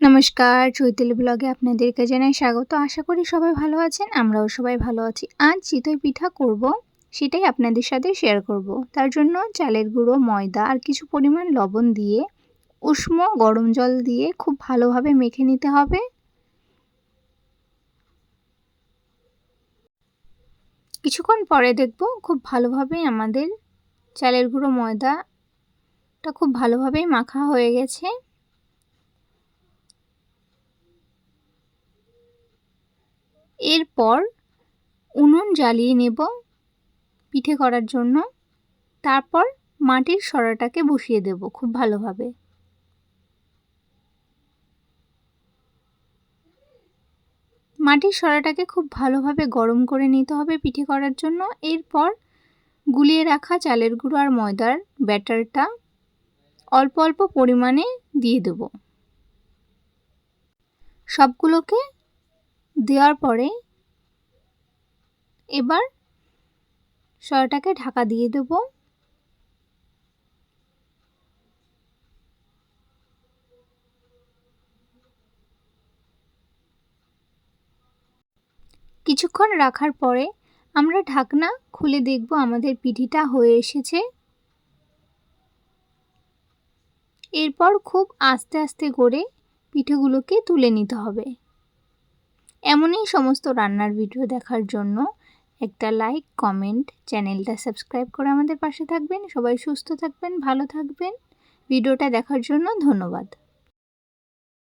নমস্কার, চৈতালি ব্লগে আপনাদেরকে জানাই স্বাগত। আশা করি সবাই ভালো আছেন, আমরাও সবাই ভালো আছি। আজ চিতই পিঠা করব, সেটাই আপনাদের সাথে শেয়ার করব। তার জন্য চালের গুঁড়ো, ময়দা আর কিছু পরিমাণ লবণ দিয়ে উষ্ণ গরম জল দিয়ে খুব ভালোভাবে মেখে নিতে হবে। কিছুক্ষণ পরে দেখব খুব ভালোভাবেই আমাদের চালের গুঁড়ো, ময়দাটা খুব ভালোভাবেই মাখা হয়ে গেছে। এরপর উনুন জ্বালিয়ে নেব পিঠে করার জন্য। তারপর মাটির সরাটাকে বসিয়ে দেব খুব ভালোভাবে। মাটির সরাটাকে খুব ভালোভাবে গরম করে নিতে হবে পিঠে করার জন্য। এরপর গুলিয়ে রাখা চালের গুঁড়ো আর ময়দার ব্যাটারটা অল্প অল্প পরিমাণে দিয়ে দেব। সবগুলোকে দেওয়ার পরে এবার সয়াটাকে ঢাকা দিয়ে দেব। কিছুক্ষণ রাখার পরে আমরা ঢাকনা খুলে দেখব আমাদের পিঠিটা হয়ে এসেছে। এরপর খুব আস্তে আস্তে করে পিঠেগুলোকে তুলে নিতে হবে। এমনই সমস্ত রান্নার ভিডিও দেখার জন্য একটা লাইক, কমেন্ট, চ্যানেলটা সাবস্ক্রাইব করে আমাদের পাশে থাকবেন। সবাই সুস্থ থাকবেন, ভালো থাকবেন। ভিডিওটা দেখার জন্য ধন্যবাদ।